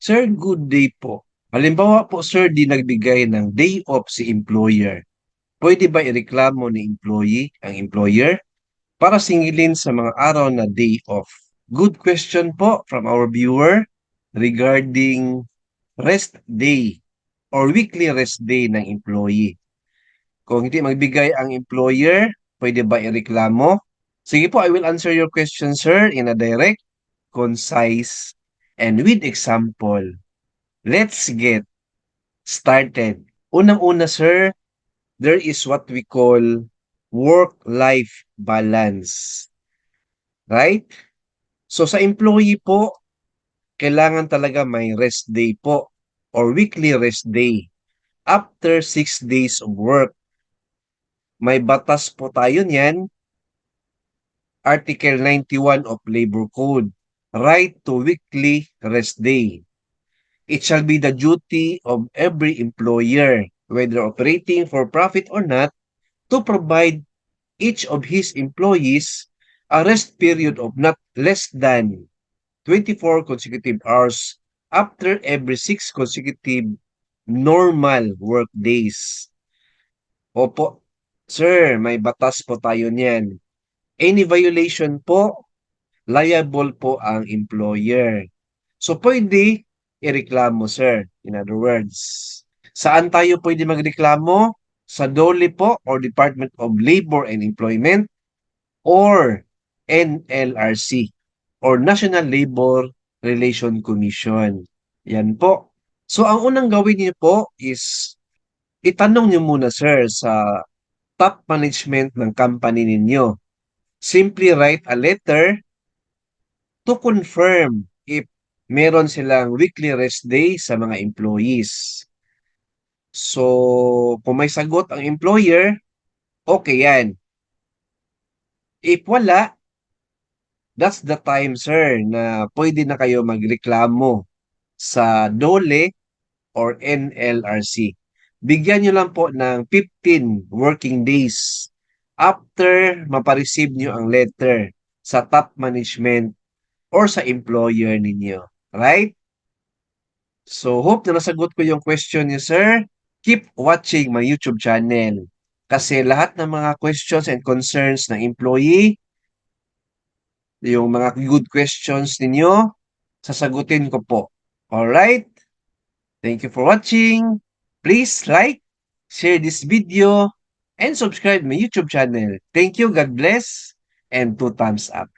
Sir, good day po. Halimbawa po, sir, di nagbigay ng day off si employer. Pwede ba ireklamo ni employee ang employer para singilin sa mga araw na day off? Good question po from our viewer regarding rest day or weekly rest day ng employee. Kung hindi magbigay ang employer, pwede ba ireklamo? Sige po, I will answer your question, sir, in a direct, concise, and with example. Let's get started. Unang-una, sir, there is what we call work-life balance. Right? So sa employee po, kailangan talaga may rest day po or weekly rest day after six days of work. May batas po tayo niyan. Article 91 of Labor Code. Right to weekly rest day. It shall be the duty of every employer, whether operating for profit or not, to provide each of his employees a rest period of not less than 24 consecutive hours after every 6 consecutive normal work days. Opo, sir, may batas po tayo niyan. Any violation po, liable po ang employer. So, pwede ireklamo, sir. In other words, saan tayo pwede magreklamo? Sa DOLE po or Department of Labor and Employment or NLRC or National Labor Relation Commission. Yan po. So, ang unang gawin niyo po is itanong niyo muna, sir, sa top management ng company ninyo. Simply write a letter to confirm if meron silang weekly rest day sa mga employees. So, kung may sagot ang employer, okay yan. If wala, that's the time, sir, na pwede na kayo magreklamo sa DOLE or NLRC. Bigyan nyo lang po ng 15 working days after mapareceive nyo ang letter sa top management or sa employer ninyo. Right? So, hope na nasagot ko yung question niyo, sir. Keep watching my YouTube channel. Kasi lahat ng mga questions and concerns ng employee, yung mga good questions ninyo, sasagutin ko po. Alright? Thank you for watching. Please like, share this video, and subscribe my YouTube channel. Thank you, God bless, and two thumbs up.